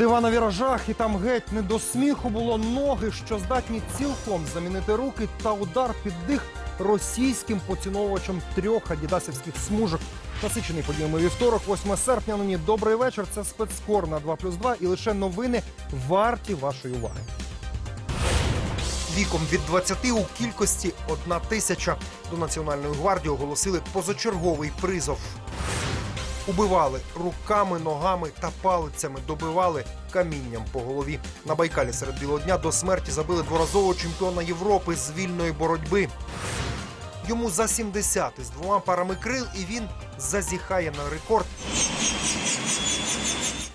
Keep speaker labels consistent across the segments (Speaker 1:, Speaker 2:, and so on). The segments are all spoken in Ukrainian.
Speaker 1: Дива на віражах, і там геть не до сміху було ноги, що здатні цілком замінити руки та удар під дих російським поціновувачем трьох адідасівських смужок. Насичений подіями вівторок, 8 серпня. Нині добрий вечір. Це спецкор на 2 плюс 2 і лише новини варті вашої уваги. Віком від 20 у кількості одна тисяча. До Національної гвардії оголосили позачерговий призов. Убивали руками, ногами та палицями, добивали камінням по голові. На Байкалі серед білого дня до смерті забили дворазового чемпіона Європи з вільної боротьби. Йому за 70 із двома парами крил, і він зазіхає на рекорд.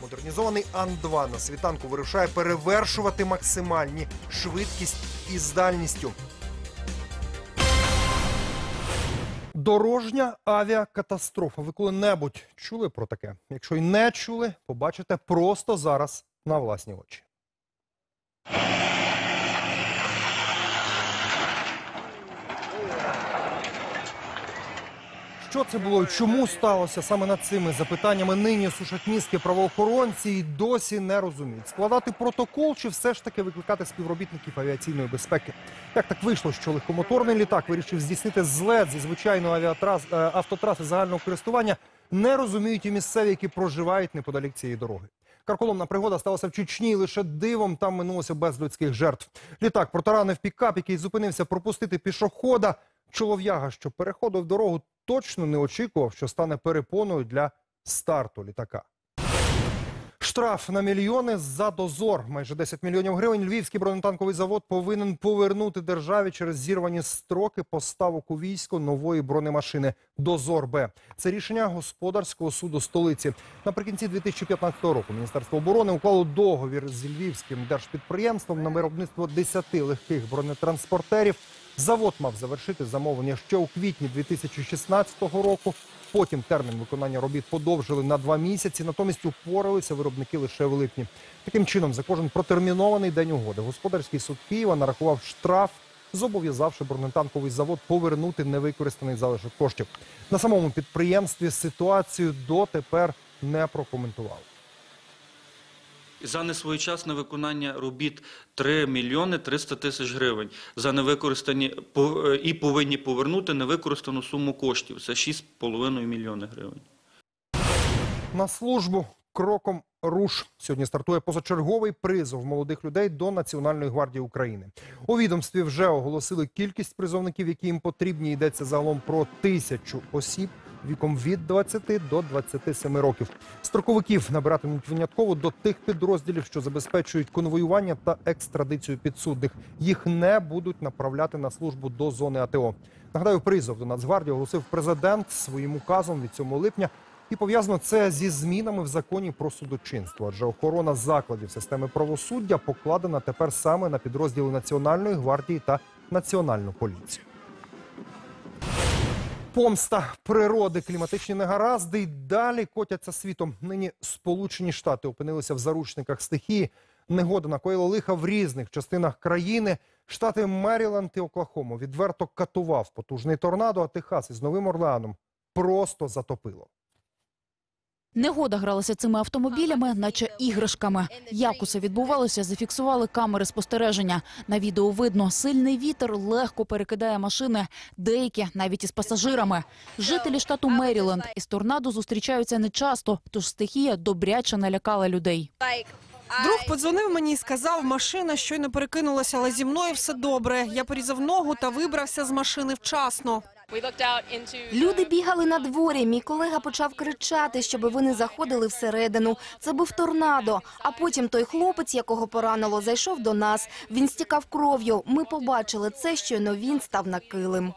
Speaker 1: Модернізований Ан-2 на світанку вирушає перевершувати максимальні швидкість із дальністю. Дорожня авіакатастрофа. Ви коли-небудь чули про таке? Якщо й не чули, побачите просто зараз на власні очі. Що це було і чому сталося саме над цими запитаннями нині сушать мізки правоохоронці і досі не розуміють. Складати протокол чи все ж таки викликати співробітників авіаційної безпеки? Як так вийшло, що легкомоторний літак вирішив здійснити злет зі звичайної авіатрас е, автотраси загального користування, не розуміють і місцеві, які проживають неподалік цієї дороги. Карколомна пригода сталася в Чечні, лише дивом там минулося без людських жертв. Літак протаранив пікап, який зупинився пропустити пішохода. Чолов'яга, що переходив дорогу, точно не очікував, що стане перепоною для старту літака. Штраф на мільйони за дозор. Майже 10 мільйонів гривень. Львівський бронетанковий завод повинен повернути державі через зірвані строки поставок у військо нової бронемашини Дозор Б. Це рішення господарського суду столиці. Наприкінці 2015 року Міністерство оборони уклало договір з львівським держпідприємством на виробництво 10 легких бронетранспортерів. Завод мав завершити замовлення ще у квітні 2016 року. Потім термін виконання робіт подовжили на два місяці. Натомість упоралися виробники лише в липні. Таким чином, за кожен протермінований день угоди, господарський суд Києва нарахував штраф, зобов'язавши бронетанковий завод повернути невикористаний залишок коштів. На самому підприємстві ситуацію дотепер не прокоментували.
Speaker 2: За несвоєчасне виконання робіт 3 мільйони 300 тисяч гривень. За невикористані е, і повинні повернути невикористану суму коштів. Це 6,5 мільйони гривень.
Speaker 1: На службу кроком руш сьогодні стартує позачерговий призов молодих людей до Національної гвардії України. У відомстві вже оголосили кількість призовників, які їм потрібні. Йдеться загалом про тисячу осіб віком від 20 до 27 років. Строковиків набиратимуть винятково до тих підрозділів, що забезпечують конвоювання та екстрадицію підсудних. Їх не будуть направляти на службу до зони АТО. Нагадаю, призов до Нацгвардії оголосив президент своїм указом від 7 липня. І пов'язано це зі змінами в законі про судочинство, адже охорона закладів системи правосуддя покладена тепер саме на підрозділи Національної гвардії та Національну поліцію. Помста природи, кліматичні негаразди й далі котяться світом. Нині Сполучені Штати опинилися в заручниках стихії. Негода накоїла лиха в різних частинах країни. Штати Меріленд і Оклахому відверто катував потужний торнадо, а Техас із Новим Орлеаном просто затопило.
Speaker 3: Негода гралася цими автомобілями, наче іграшками. Як усе відбувалося, зафіксували камери спостереження. На відео видно, сильний вітер легко перекидає машини, деякі навіть із пасажирами. Жителі штату Меріленд із торнадо зустрічаються нечасто, тож стихія добряче налякала людей.
Speaker 4: Друг подзвонив мені і сказав, машина щойно перекинулася, але зі мною все добре. Я порізав ногу та вибрався з машини вчасно.
Speaker 5: Люди бігали на дворі. Мій колега почав кричати, щоб вони заходили всередину. Це був торнадо. А потім той хлопець, якого поранило, зайшов до нас. Він стікав кров'ю. Ми побачили це, щойно він став на килим.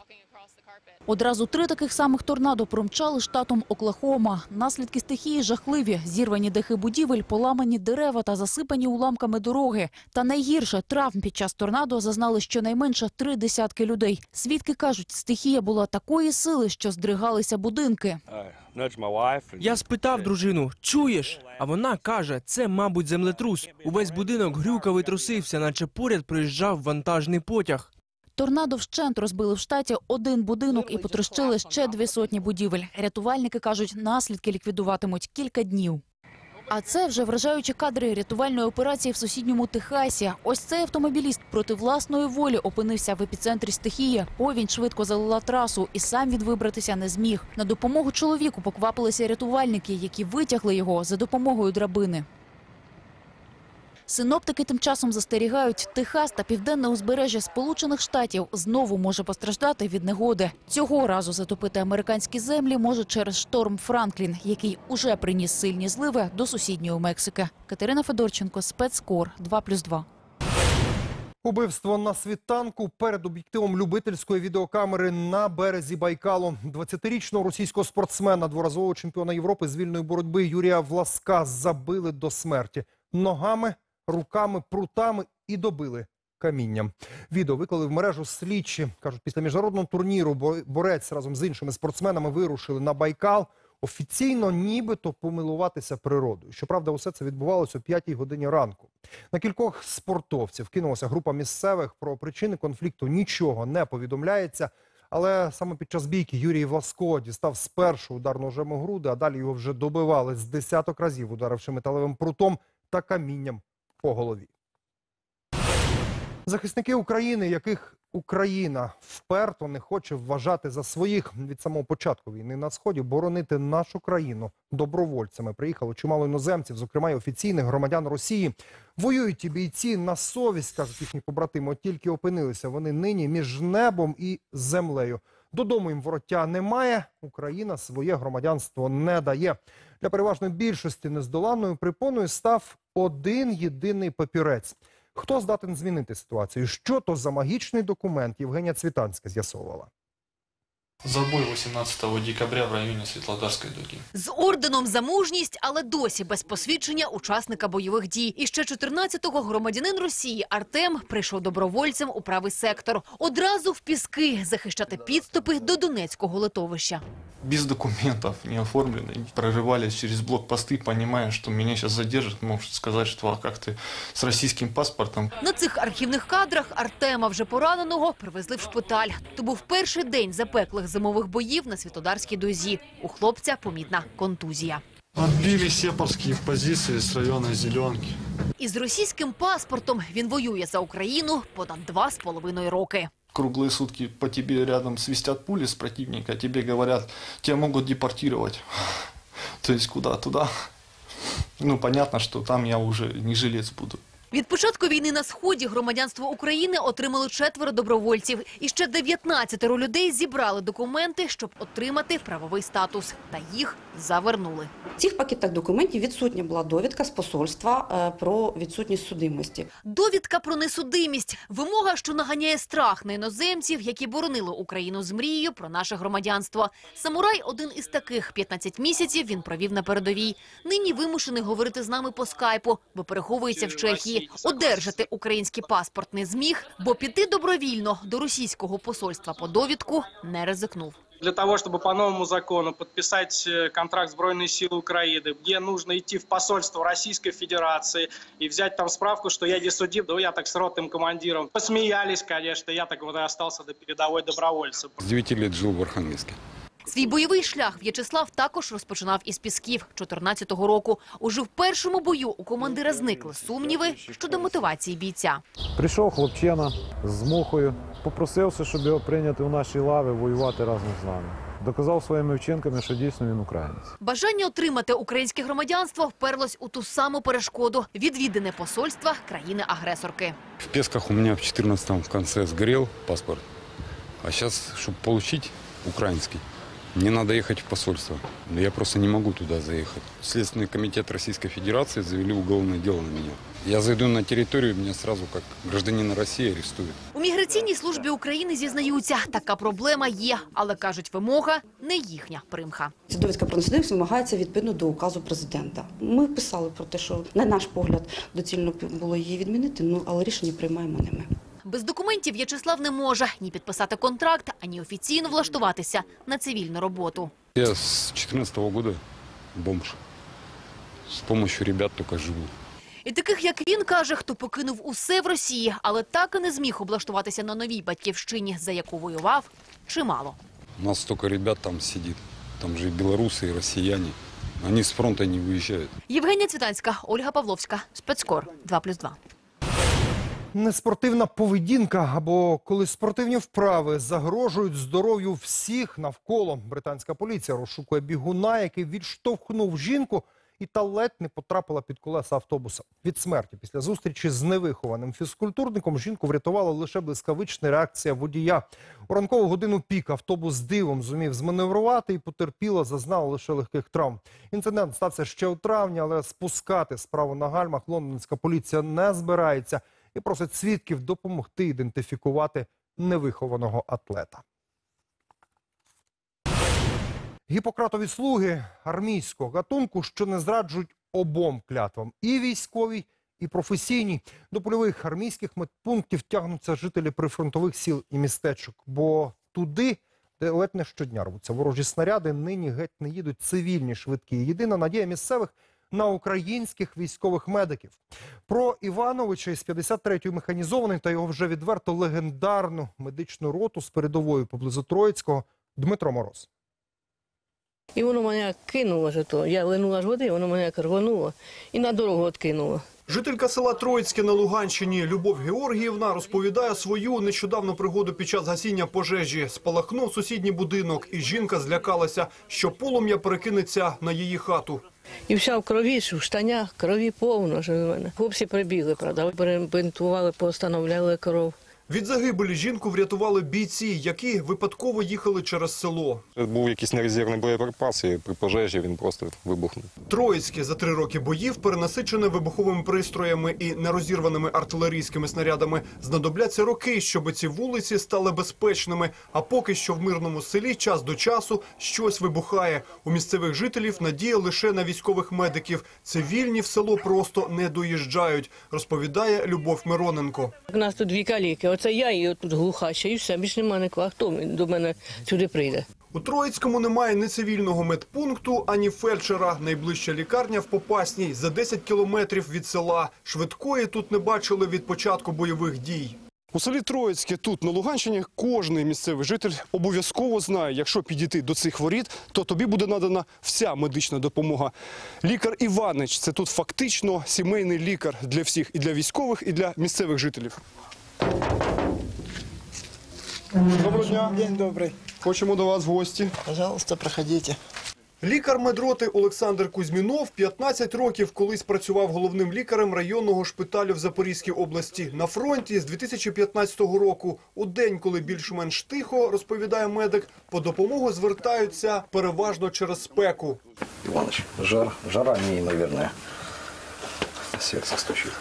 Speaker 3: Одразу три таких самих торнадо промчали штатом Оклахома. Наслідки стихії жахливі. Зірвані дахи будівель, поламані дерева та засипані уламками дороги. Та найгірше травм під час торнадо зазнали щонайменше три десятки людей. Свідки кажуть, стихія була такої сили, що здригалися будинки.
Speaker 6: Я спитав дружину, чуєш? А вона каже, це, мабуть, землетрус. Увесь будинок грюкав і трусився, наче поряд проїжджав вантажний потяг.
Speaker 3: Торнадо вщент розбили в штаті один будинок і потрощили ще дві сотні будівель. Рятувальники кажуть, наслідки ліквідуватимуть кілька днів. А це вже вражаючі кадри рятувальної операції в сусідньому Техасі. Ось цей автомобіліст проти власної волі опинився в епіцентрі стихії. Повінь швидко залила трасу, і сам він вибратися не зміг. На допомогу чоловіку поквапилися рятувальники, які витягли його за допомогою драбини. Синоптики тим часом застерігають, Техас та південне узбережжя Сполучених Штатів знову може постраждати від негоди. Цього разу затопити американські землі може через шторм Франклін, який уже приніс сильні зливи до сусідньої Мексики. Катерина Федорченко, спецкор 2+,2.
Speaker 1: Убивство на світанку перед об'єктивом любительської відеокамери на березі Байкалу. 20-річного російського спортсмена, дворазового чемпіона Європи з вільної боротьби Юрія Власка забили до смерті ногами, руками, прутами і добили камінням. Відео виклали в мережу слідчі. Кажуть, після міжнародного турніру бо- борець разом з іншими спортсменами вирушили на Байкал. Офіційно нібито помилуватися природою. Щоправда, усе це відбувалося о 5 годині ранку. На кількох спортовців кинулася група місцевих. Про причини конфлікту нічого не повідомляється. Але саме під час бійки Юрій Власко дістав спершу удар ножем у груди, а далі його вже добивали з десяток разів, ударивши металевим прутом та камінням по голові. Захисники України, яких Україна вперто не хоче вважати за своїх від самого початку війни на сході, боронити нашу країну добровольцями. Приїхало чимало іноземців, зокрема й офіційних громадян Росії. Воюють ті бійці на совість, кажуть їхні побратими. От тільки опинилися вони нині між небом і землею. Додому їм вороття немає. Україна своє громадянство не дає. Для переважної більшості нездоланною припоною став один єдиний папірець. Хто здатен змінити ситуацію? Що то за магічний документ? Євгенія Цвітанська з'ясовувала.
Speaker 7: Забой 18 декабря в районе Светлодарской дуги.
Speaker 8: З орденом за мужність, але досі без посвідчення учасника бойових дій. І ще 14-го громадянин Росії Артем прийшов добровольцем у правий сектор. Одразу в піски захищати підступи до Донецького литовища.
Speaker 7: Без документов, не оформлены, прорывались через блокпосты, понимая, что меня сейчас задержат, может сказать, что а как ты с российским паспортом.
Speaker 8: На цих архівних кадрах Артема вже пораненого привезли в шпиталь. То був перший день запеклих зимових боїв на Святодарській дозі. У хлопця помітна контузія.
Speaker 7: Отбили сепарские позиции с района Зеленки.
Speaker 8: Із російським паспортом він воює за Україну понад два з половиною роки.
Speaker 7: Круглые сутки по тебе рядом свистят пули с противника, тебе говорят, тебя могут депортировать. То есть куда? Туда. Ну, понятно, что там я уже не жилец буду.
Speaker 8: Від початку війни на сході громадянство України отримали четверо добровольців. І ще 19 людей зібрали документи, щоб отримати правовий статус. Та їх завернули.
Speaker 9: В цих пакетах документів відсутня була довідка з посольства е, про відсутність судимості.
Speaker 8: Довідка про несудимість – вимога, що наганяє страх на іноземців, які боронили Україну з мрією про наше громадянство. Самурай – один із таких. 15 місяців він провів на передовій. Нині вимушений говорити з нами по скайпу, бо переховується в Чехії. Одержати український паспорт не зміг, бо піти добровільно до російського посольства по довідку не ризикнув
Speaker 10: для того, чтобы по новому закону подписать э, контракт Сбройные силы Украины, где нужно идти в посольство Российской Федерации и взять там справку, что я не судим, да я так с ротным командиром. Посмеялись, конечно, я так вот и остался до передовой добровольцем.
Speaker 11: С 9 лет жил в Архангельске.
Speaker 8: Свій бойовий шлях В'ячеслав також розпочинав із Пісків 14-го року. Уже в першому бою у командира зникли сумніви щодо мотивації бійця.
Speaker 12: Прийшов хлопчина з мухою, попросився, щоб його прийняти у наші лави, воювати разом з нами. Доказав своїми вчинками, що дійсно він українець.
Speaker 8: Бажання отримати українське громадянство вперлось у ту саму перешкоду – відвідане посольства країни-агресорки.
Speaker 11: В Песках у меня в 14 в конце сгорел паспорт. А сейчас, чтобы получить украинский, мне надо ехать в посольство. Я просто не могу туда заехать. Следственный комитет Российской Федерации завели уголовное дело на меня. Я зайду на территорию, меня сразу как гражданина России арестуют.
Speaker 8: У міграційній службі України зізнаються, така проблема є, але кажуть, вимога не їхня примха.
Speaker 9: Ця довідка про несудимість вимагається відповідно до указу президента. Ми писали про те, що на наш погляд доцільно було її відмінити, ну але рішення приймаємо не ми.
Speaker 8: Без документів В'ячеслав не може ні підписати контракт, ані офіційно влаштуватися на цивільну роботу.
Speaker 11: Я с 14 года бомж. С помощью ребят только живу.
Speaker 8: І таких, як він, каже, хто покинув усе в Росії, але так і не зміг облаштуватися на новій батьківщині, за яку воював, чимало.
Speaker 11: У нас столько ребят там сидит. Там же и белорусы, и россияне. Они с фронта не выезжают.
Speaker 8: Євгенія Цвітанська, Ольга Павловська, спецкор 2+,2.
Speaker 1: Неспортивна поведінка або коли спортивні вправи загрожують здоров'ю всіх навколо. Британська поліція розшукує бігуна, який відштовхнув жінку і та ледь не потрапила під колеса автобуса. Від смерті після зустрічі з невихованим фізкультурником жінку врятувала лише блискавична реакція водія. У ранкову годину пік автобус дивом зумів зманеврувати і потерпіла, зазнала лише легких травм. Інцидент стався ще у травні, але спускати справу на гальмах лондонська поліція не збирається і просить свідків допомогти ідентифікувати невихованого атлета. Гіппократові слуги армійського гатунку, що не зраджують обом клятвам і військовій, і професійній. До польових армійських медпунктів тягнуться жителі прифронтових сіл і містечок, бо туди, де ледь не щодня рвуться ворожі снаряди, нині геть не їдуть цивільні швидкі. Єдина надія місцевих на українських військових медиків. Про Івановича із 53-ї механізованої та його вже відверто легендарну медичну роту з передовою поблизу Троїцького Дмитро Мороз.
Speaker 13: І воно мене кинуло ж то. Я линула ж води, воно мене рвонуло і на дорогу откинуло.
Speaker 14: Жителька села Троїцьке на Луганщині Любов Георгіївна розповідає свою нещодавну пригоду під час гасіння пожежі. Спалахнув сусідній будинок, і жінка злякалася, що полум'я перекинеться на її хату.
Speaker 13: І вся в крові, в штанях, крові повно мене. Хлопці прибігли, правда, перебинтували, постановляли кров.
Speaker 14: Від загибелі жінку врятували бійці, які випадково їхали через село.
Speaker 15: Був якийсь нерезервний боєприпас, і при пожежі він просто вибухнув.
Speaker 14: Троїцьке за три роки боїв перенасичене вибуховими пристроями і нерозірваними артилерійськими снарядами. Знадобляться роки, щоб ці вулиці стали безпечними. А поки що в мирному селі час до часу щось вибухає. У місцевих жителів надія лише на військових медиків. Цивільні в село просто не доїжджають, розповідає Любов Мироненко.
Speaker 13: У нас тут дві каліки. Оце я і тут глуха ще, і все, більш нема нікого. Хто до мене сюди прийде?
Speaker 14: У Троїцькому немає ні цивільного медпункту, ані фельдшера. Найближча лікарня в Попасній за 10 кілометрів від села. Швидкої тут не бачили від початку бойових дій. У селі Троїцьке, тут на Луганщині, кожний місцевий житель обов'язково знає, якщо підійти до цих воріт, то тобі буде надана вся медична допомога. Лікар Іванич – це тут фактично сімейний лікар для всіх, і для військових, і для місцевих жителів. Доброго дня.
Speaker 16: День добрый.
Speaker 14: Хочемо до вас в гості.
Speaker 16: Пожалуйста, проходите.
Speaker 14: Лікар медроти Олександр Кузьмінов 15 років колись працював головним лікарем районного шпиталю в Запорізькій області. На фронті з 2015 року. У день, коли більш-менш тихо, розповідає медик, по допомогу звертаються переважно через спеку.
Speaker 17: Иваныч, жар, жара не, наверное. Сердце стучит.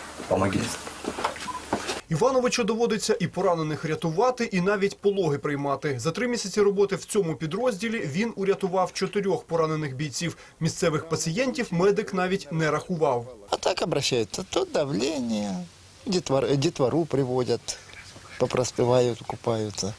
Speaker 14: Івановичу доводиться і поранених рятувати, і навіть пологи приймати. За три місяці роботи в цьому підрозділі він урятував чотирьох поранених бійців. Місцевих пацієнтів медик навіть не рахував.
Speaker 16: А так обращаются. То давление, детвор, детвору приводят, попроспевают, купаются.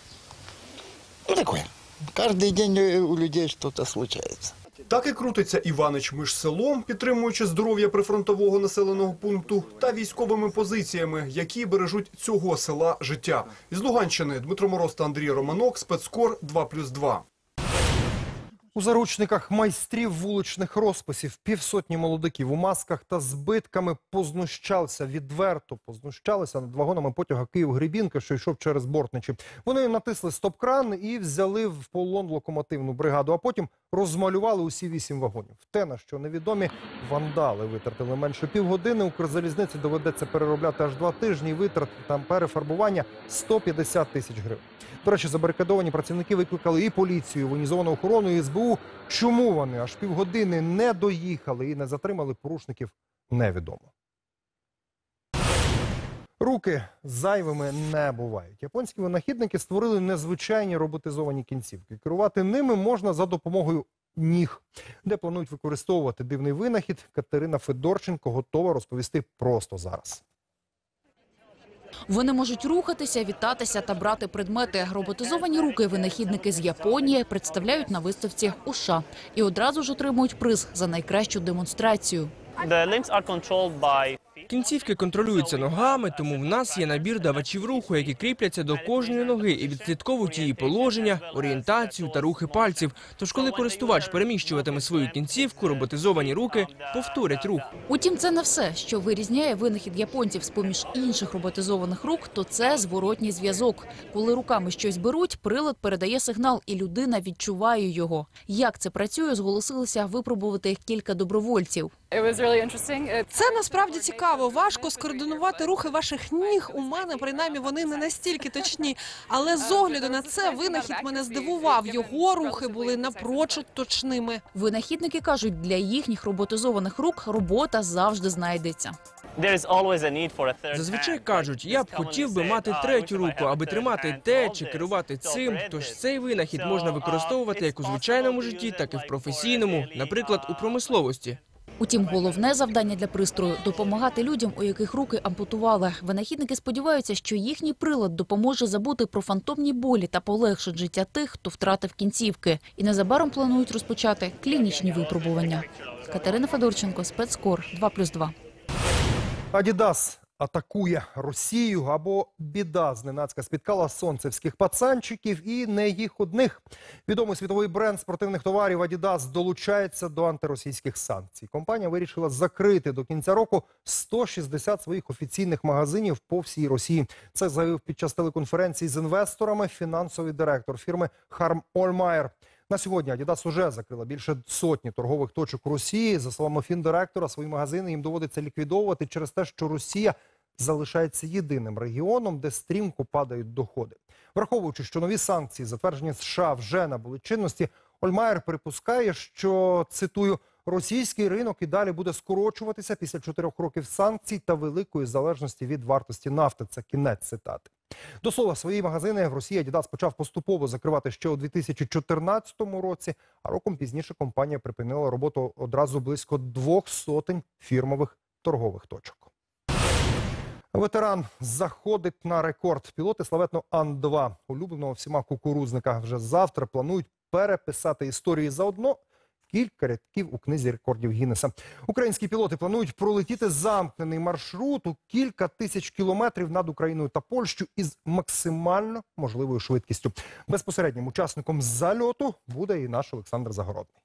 Speaker 16: Ну, такое. Каждый день у людей что-то случается.
Speaker 14: Так і крутиться Іванич між селом, підтримуючи здоров'я прифронтового населеного пункту, та військовими позиціями, які бережуть цього села життя. Із Луганщини Дмитро Мороз та Андрій Романок, спецкор 2+,2.
Speaker 1: У заручниках майстрів вуличних розписів півсотні молодиків у масках та збитками познущалися, відверто познущалися над вагонами потяга Київ-Гребінка, що йшов через Бортничі. Вони натисли стоп-кран і взяли в полон локомотивну бригаду, а потім розмалювали усі вісім вагонів. Те, на що невідомі вандали витратили менше півгодини, Укрзалізниці доведеться переробляти аж два тижні витрати там перефарбування 150 тисяч гривень. До речі, забарикадовані працівники викликали і поліцію, і воєнізовану охорону, і СБУ. Чому вони аж півгодини не доїхали і не затримали порушників, невідомо. Руки зайвими не бувають. Японські винахідники створили незвичайні роботизовані кінцівки. Керувати ними можна за допомогою ніг. Де планують використовувати дивний винахід, Катерина Федорченко готова розповісти просто зараз.
Speaker 3: Вони можуть рухатися, вітатися та брати предмети. Роботизовані руки винахідники з Японії представляють на виставці у США і одразу ж отримують приз за найкращу демонстрацію.
Speaker 6: Кінцівки контролюються ногами, тому в нас є набір давачів руху, які кріпляться до кожної ноги і відслідковують її положення, орієнтацію та рухи пальців. Тож, коли користувач переміщуватиме свою кінцівку, роботизовані руки повторять рух.
Speaker 3: Утім, це не все, що вирізняє винахід японців з поміж інших роботизованих рук, то це зворотній зв'язок. Коли руками щось беруть, прилад передає сигнал, і людина відчуває його. Як це працює, зголосилися випробувати кілька добровольців.
Speaker 4: Це насправді цікаво. Важко скоординувати рухи ваших ніг. У мене принаймні вони не настільки точні. Але з огляду на це винахід мене здивував. Його рухи були напрочуд точними.
Speaker 3: Винахідники кажуть, для їхніх роботизованих рук робота завжди знайдеться.
Speaker 6: Зазвичай кажуть, я б хотів би мати третю руку, аби тримати те чи керувати цим. Тож цей винахід можна використовувати як у звичайному житті, так і в професійному, наприклад, у промисловості.
Speaker 3: Утім, головне завдання для пристрою допомагати людям, у яких руки ампутували. Винахідники сподіваються, що їхній прилад допоможе забути про фантомні болі та полегшить життя тих, хто втратив кінцівки. І незабаром планують розпочати клінічні випробування. Катерина Федорченко, спецкор 2+,2.
Speaker 1: Адідас атакує Росію або біда зненацька спіткала сонцевських пацанчиків і не їх одних. Відомий світовий бренд спортивних товарів Адідас долучається до антиросійських санкцій. Компанія вирішила закрити до кінця року 160 своїх офіційних магазинів по всій Росії. Це заявив під час телеконференції з інвесторами фінансовий директор фірми Харм Ольмайер. На сьогодні Adidas уже закрила більше сотні торгових точок Росії. За словами фіндиректора, свої магазини їм доводиться ліквідовувати через те, що Росія залишається єдиним регіоном, де стрімко падають доходи. Враховуючи, що нові санкції, затверджені США, вже набули чинності, Ольмаєр припускає, що цитую. Російський ринок і далі буде скорочуватися після чотирьох років санкцій та великої залежності від вартості нафти. Це кінець цитати. До слова, свої магазини в Росії Adidas почав поступово закривати ще у 2014 році, а роком пізніше компанія припинила роботу одразу близько двох сотень фірмових торгових точок. Ветеран заходить на рекорд. Пілоти славетно Ан-2, улюбленого всіма кукурузника, вже завтра планують переписати історії заодно кілька рядків у книзі рекордів Гіннеса. Українські пілоти планують пролетіти замкнений маршрут у кілька тисяч кілометрів над Україною та Польщею із максимально можливою швидкістю. Безпосереднім учасником зальоту буде і наш Олександр Загородний.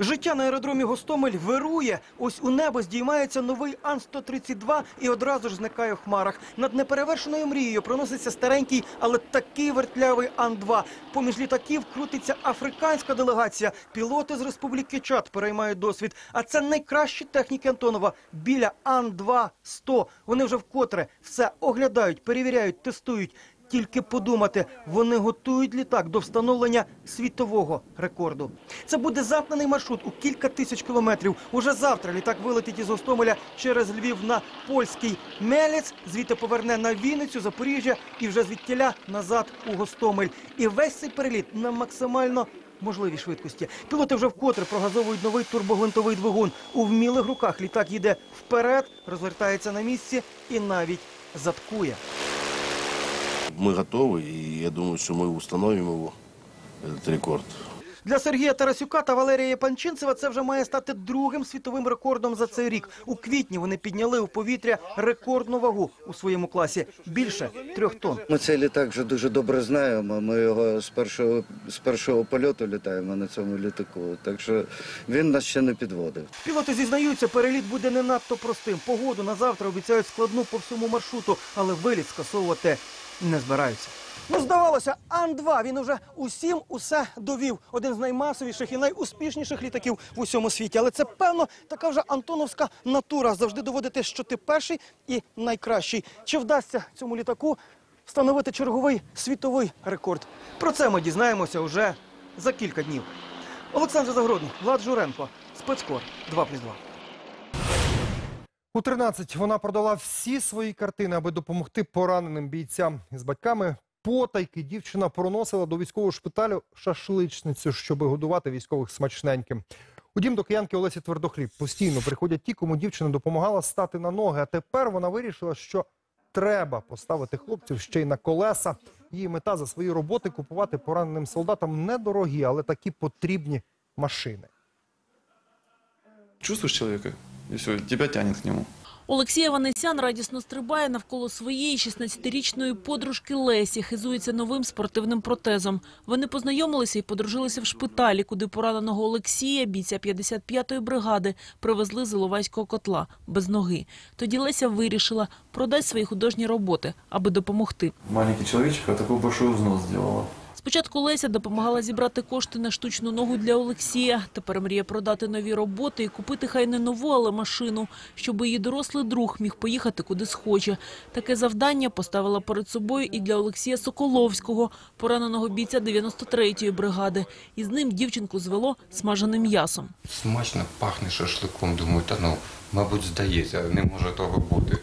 Speaker 18: Життя на аеродромі Гостомель вирує. Ось у небо здіймається новий Ан-132 і одразу ж зникає в хмарах. Над неперевершеною мрією проноситься старенький, але такий вертлявий Ан-2. Поміж літаків крутиться африканська делегація. Пілоти з Республіки Чад переймають досвід. А це найкращі техніки Антонова біля Ан-2-100. Вони вже вкотре все оглядають, перевіряють, тестують. Тільки подумати, вони готують літак до встановлення світового рекорду. Це буде замкнений маршрут у кілька тисяч кілометрів. Уже завтра літак вилетить із Гостомеля через Львів на польський Мелець, звідти поверне на Вінницю, Запоріжжя і вже звідтіля назад у Гостомель. І весь цей переліт на максимально можливій швидкості. Пілоти вже вкотре прогазовують новий турбогвинтовий двигун. У вмілих руках літак їде вперед, розвертається на місці і навіть заткує.
Speaker 19: Мы готовы, и я думаю, что мы установим его, этот рекорд.
Speaker 18: Для Сергія Тарасюка та Валерія Панчинцева це вже має стати другим світовим рекордом за цей рік. У квітні вони підняли у повітря рекордну вагу у своєму класі більше трьох тонн.
Speaker 20: Ми цей літак вже дуже добре знаємо. Ми його з першого з першого польоту літаємо на цьому літаку. Так що він нас ще не підводив.
Speaker 18: Пілоти зізнаються, переліт буде не надто простим. Погоду на завтра обіцяють складну по всьому маршруту, але виліт скасовувати не збираються. Ну, здавалося, Ан-2, він уже усім усе довів. Один з наймасовіших і найуспішніших літаків в усьому світі. Але це, певно, така вже антоновська натура. Завжди доводити, що ти перший і найкращий. Чи вдасться цьому літаку встановити черговий світовий рекорд? Про це ми дізнаємося вже за кілька днів. Олександр Загородний, Влад Журенко, спецкор 2+,2.
Speaker 1: У 13 вона продала всі свої картини, аби допомогти пораненим бійцям. З батьками потайки дівчина проносила до військового шпиталю шашличницю, щоб годувати військових смачненьким. У дім до киянки Олесі Твердохліб постійно приходять ті, кому дівчина допомагала стати на ноги. А тепер вона вирішила, що треба поставити хлопців ще й на колеса. Її мета за свої роботи купувати пораненим солдатам недорогі, але такі потрібні машини.
Speaker 21: Чувствуешь человека?
Speaker 7: И все, тебя тянет к нему.
Speaker 21: Олексій Ванесян радісно стрибає навколо своєї 16-річної подружки Лесі, хизується новим спортивним протезом. Вони познайомилися і подружилися в шпиталі, куди пораненого Олексія, бійця 55-ї бригади, привезли з Іловайського котла без ноги. Тоді Леся вирішила продасть свої художні роботи, аби допомогти.
Speaker 7: Маленький человечек, а такой большой взнос сделала.
Speaker 21: Спочатку Леся допомагала зібрати кошти на штучну ногу для Олексія. Тепер мріє продати нові роботи і купити хай не нову, але машину, щоб її дорослий друг міг поїхати куди схоче. Таке завдання поставила перед собою і для Олексія Соколовського, пораненого бійця 93-ї бригади. І з ним дівчинку звело смаженим м'ясом.
Speaker 11: Смачно пахне шашликом. Думаю, та ну, мабуть, здається, не може того бути.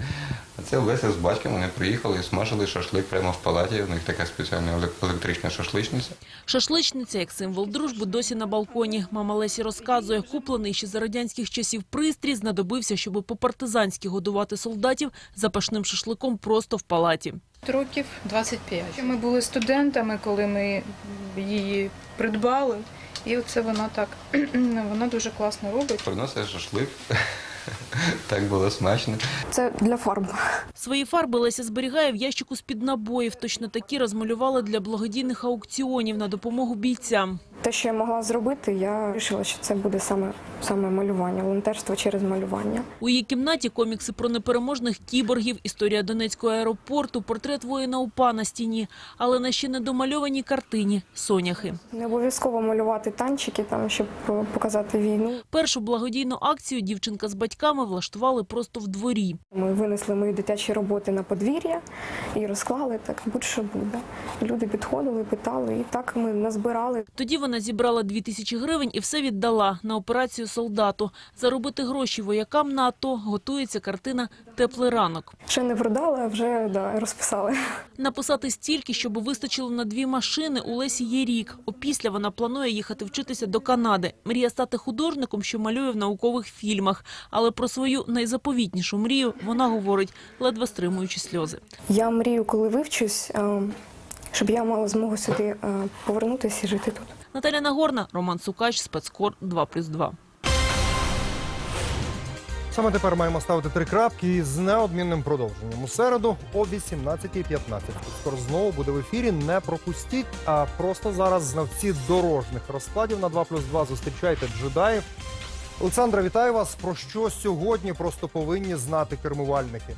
Speaker 11: Це Леся з батьком, вони приїхали і смажили шашлик прямо в палаті. У них така спеціальна еле- електрична шашличниця.
Speaker 21: Шашличниця, як символ дружби, досі на балконі. Мама Лесі розказує, куплений ще за радянських часів пристрій знадобився, щоб по-партизанськи годувати солдатів запашним шашликом просто в палаті.
Speaker 22: Років 25. Ми були студентами, коли ми її придбали. І оце вона так, вона дуже класно робить.
Speaker 11: Приносить шашлик. Так було смачно.
Speaker 22: Це для фарб.
Speaker 21: Свої фарби Леся зберігає в ящику з-під набоїв. Точно такі розмалювала для благодійних аукціонів на допомогу бійцям.
Speaker 22: Те, що я могла зробити, я вирішила, що це буде саме, саме малювання, волонтерство через малювання.
Speaker 21: У її кімнаті комікси про непереможних кіборгів, історія Донецького аеропорту, портрет воїна УПА на стіні, але на ще недомальованій картині – соняхи.
Speaker 22: Не обов'язково малювати танчики, там, щоб показати війну.
Speaker 21: Першу благодійну акцію дівчинка з батьками влаштували просто в дворі.
Speaker 22: Ми винесли мої дитячі роботи на подвір'я і розклали так, будь-що буде. Люди підходили, питали, і так ми назбирали.
Speaker 21: Тоді вона зібрала дві тисячі гривень і все віддала на операцію солдату. Заробити гроші воякам на АТО готується картина «Теплий ранок».
Speaker 22: Ще не продали, а вже да, розписали.
Speaker 21: Написати стільки, щоб вистачило на дві машини, у Лесі є рік. Опісля вона планує їхати вчитися до Канади. Мріє стати художником, що малює в наукових фільмах. Але про свою найзаповітнішу мрію вона говорить, ледве стримуючи сльози.
Speaker 22: Я мрію, коли вивчусь, е, щоб я мала змогу сюди е, повернутися і жити тут.
Speaker 3: Наталя Нагорна, Роман Сукач, спецкор 2+,2.
Speaker 1: Саме тепер маємо ставити три крапки із неодмінним продовженням. У середу о 18.15. Скоро знову буде в ефірі. Не пропустіть. А просто зараз знавці дорожніх розкладів на 2 плюс 2 зустрічайте джедаїв. Олександра, вітаю вас. Про що сьогодні просто повинні знати кермувальники?